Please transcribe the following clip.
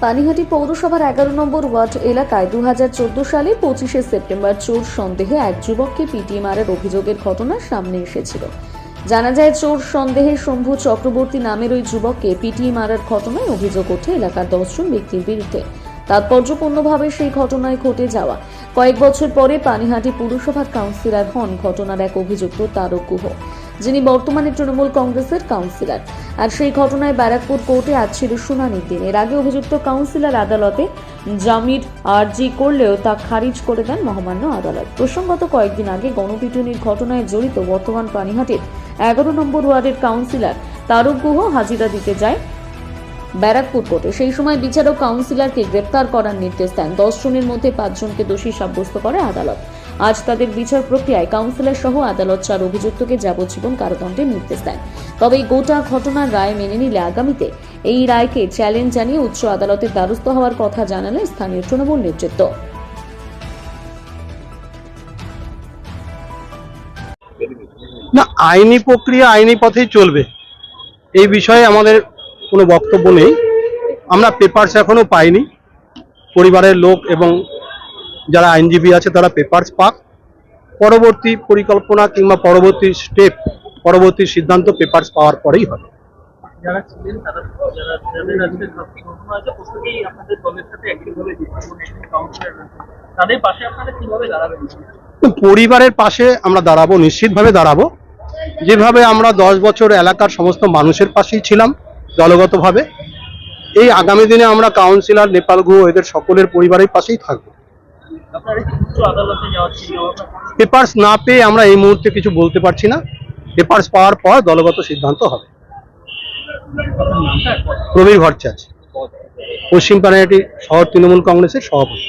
পানিহাটি পৌরসভার এগারো নম্বর ওয়ার্ড এলাকায় দু সালে পঁচিশে সেপ্টেম্বর চোর সন্দেহে এক যুবককে পিটিয়ে মারার অভিযোগের ঘটনা সামনে এসেছিল। জানা যায়, চোর সন্দেহে শম্ভু চক্রবর্তী নামের ওই যুবককে পিটিয়ে মারার ঘটনায় অভিযোগ ওঠে এলাকার দশজন ব্যক্তির বিরুদ্ধে। তাৎপর্যপূর্ণভাবে সেই ঘটনায় ঘটে যাওয়া। কয়েক বছর পরে পানিহাটি পুরসভার কাউন্সিলর হন ঘটনার এক অভিযুক্ত তারক গুহ। যিনি বর্তমানে তৃণমূল কংগ্রেসের কাউন্সিলর। আর সেই ঘটনায় ব্যারাকপুর কোর্টে আজ ছিল শুনানির দিন। এর আগে অভিযুক্ত কাউন্সিলর আদালতে জামির আর্জি করলেও তা খারিজ করে দেন মহামান্য আদালত। প্রসঙ্গত কয়েকদিন আগে গণপিটুনির ঘটনায় জড়িত বর্তমান পানিহাটির এগারো নম্বর ওয়ার্ডের কাউন্সিলর তারক গুহ হাজিরা দিতে যায় ব্যারাকপুর কোর্টে। সেই সময় বিচারক কাউন্সিলরকে গ্রেপ্তার করার নির্দেশ দেন। দশ জনের মধ্যে পাঁচজনকে দোষী সাব্যস্ত করে আদালত। আজ তাদের বিচার প্রক্রিয়ায় কাউন্সিলর সহ আদালত চার অভিযুক্তকে যাবজ্জীবন কারাদণ্ডের নির্দেশ দেন। তবে এই গোটা ঘটনার রায় মেনে নিলে আগামীতে এই রায়কে চ্যালেঞ্জ জানিয়ে উচ্চ আদালতের দ্বারস্থ হওয়ার কথা জানালেন স্থানীয় তৃণমূল নেতৃত্ব। না, আইনি প্রক্রিয়া আইনি পথেই চলবে। এই বিষয়ে আমাদের কোনো বক্তব্য নেই। আমরা পেপারস এখনও পাইনি। পরিবারের লোক এবং যারা আইনজীবী আছে তারা পেপারস পাক। পরবর্তী পরিকল্পনা কিংবা পরবর্তী স্টেপ পরবর্তী সিদ্ধান্ত পেপারস পাওয়ার পরেই হবে। দাঁড়াবেন? পরিবারের পাশে আমরা দাঁড়াবো নিশ্চিতভাবে দাঁড়াবো। যেভাবে আমরা দশ বছর এলাকার সমস্ত মানুষের পাশেই ছিলাম দলগতভাবে এই আগামী দিনে আমরা কাউন্সিলর নেপাল গুহ এদের সকলের পরিবারের পাশেই থাকব। পেপার্স না পেয়ে আমরা এই মুহূর্তে কিছু বলতে পারছি না। পেপার্স পাওয়ার পর দলগত সিদ্ধান্ত হবে। প্রবীর ভট্টাচার্য পশ্চিম পানাহাটি শহর তৃণমূল কংগ্রেসের সভাপতি।